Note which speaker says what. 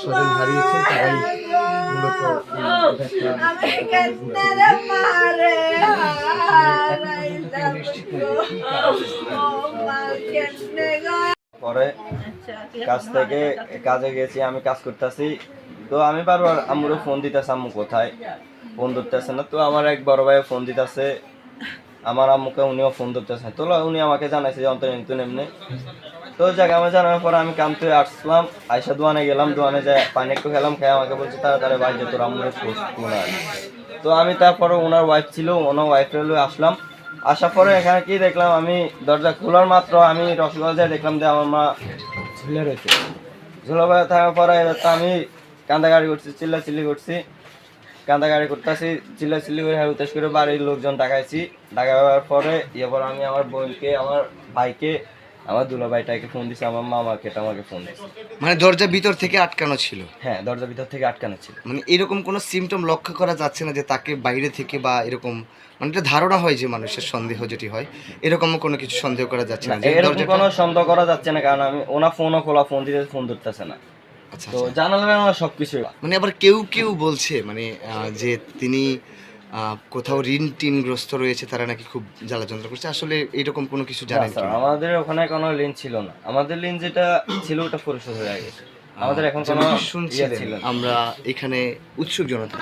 Speaker 1: স্বজন হারিয়েছেন তারাই মূলত
Speaker 2: পরে কাজ থেকে কাজে গেছি আমি কাজ করতেছি। তো আমি বারবার আম্মুরও ফোন দিতেছে আম্মু কোথায়? ফোন ধরতেছে না। তো আমার এক বড় ভাই ফোন দিতেছে। আমার আম্মুকে উনিও ফোন ধরতেছে। তো উনি আমাকে জানাইছে যে অন্তর এমনি? তো জায়গা আমার জানার পরে আমি কামতে আসলাম, আইসা দোয়ানে গেলাম, দোয়ানে যাই পানি একটু খেলাম, খেয়ে আমাকে বলছে, তাড়াতাড়ি যে, তোর আম্মুরে তো আমি তারপরে ওনার ওয়াইফ ছিল, ওনার ওয়াইফের আসলাম। আসার পরে এখানে কি দেখলাম, আমি দরজা খোলার মাত্র আমি রসগোল্লা দেখলাম যে আমার মা ঝুলে রয়েছে। ঝুলে থাকার পরে আমি কান্দাগাড়ি করছি চিল্লা চিল্লি করছি। কান্দাগাড়ি করতেছি চিল্লা চিল্লি করে হ্যাঁ উত্তেজ করে বাড়ির লোকজন ডাকাইছি। ডাকাবার পরে এবার আমি আমার বোনকে, আমার ভাইকে আমার দুলা ভাইটাকে ফোন দিছি আমার মামাকে আমাকে ফোন দিছি।
Speaker 3: মানে দরজা ভিতর থেকে আটকানো ছিল?
Speaker 2: হ্যাঁ দরজার ভিতর থেকে আটকানো ছিল।
Speaker 3: মানে এরকম কোনো সিমটম লক্ষ্য করা যাচ্ছে না যে তাকে বাইরে থেকে বা এরকম মানে একটা ধারণা হয় যে মানুষের সন্দেহ যেটি হয় এরকম কোনো কিছু সন্দেহ করা যাচ্ছে না
Speaker 2: এরকম কোনো সন্দেহ করা যাচ্ছে না কারণ আমি ওনা ফোনও খোলা ফোন দিতে ফোন ধরতেছে না।
Speaker 3: আচ্ছা
Speaker 2: তো
Speaker 3: আচ্ছা।
Speaker 2: জানালেন আমার সবকিছু
Speaker 3: মানে আবার কেউ কেউ বলছে মানে যে তিনি কোথাও ঋণ টিনগ্রস্ত রয়েছে তারা নাকি খুব জ্বালা যন্ত্রণা করছে। আসলে এরকম কোনো কিছু জানেন
Speaker 2: আমাদের ওখানে কোনো ঋণ ছিল না। আমাদের ঋণ যেটা ছিল ওটা পরিশোধ হয়ে গেছে। আমাদের এখন কোনো ইয়ে
Speaker 3: শুনছিলেন আমরা এখানে উৎসুক জনতা।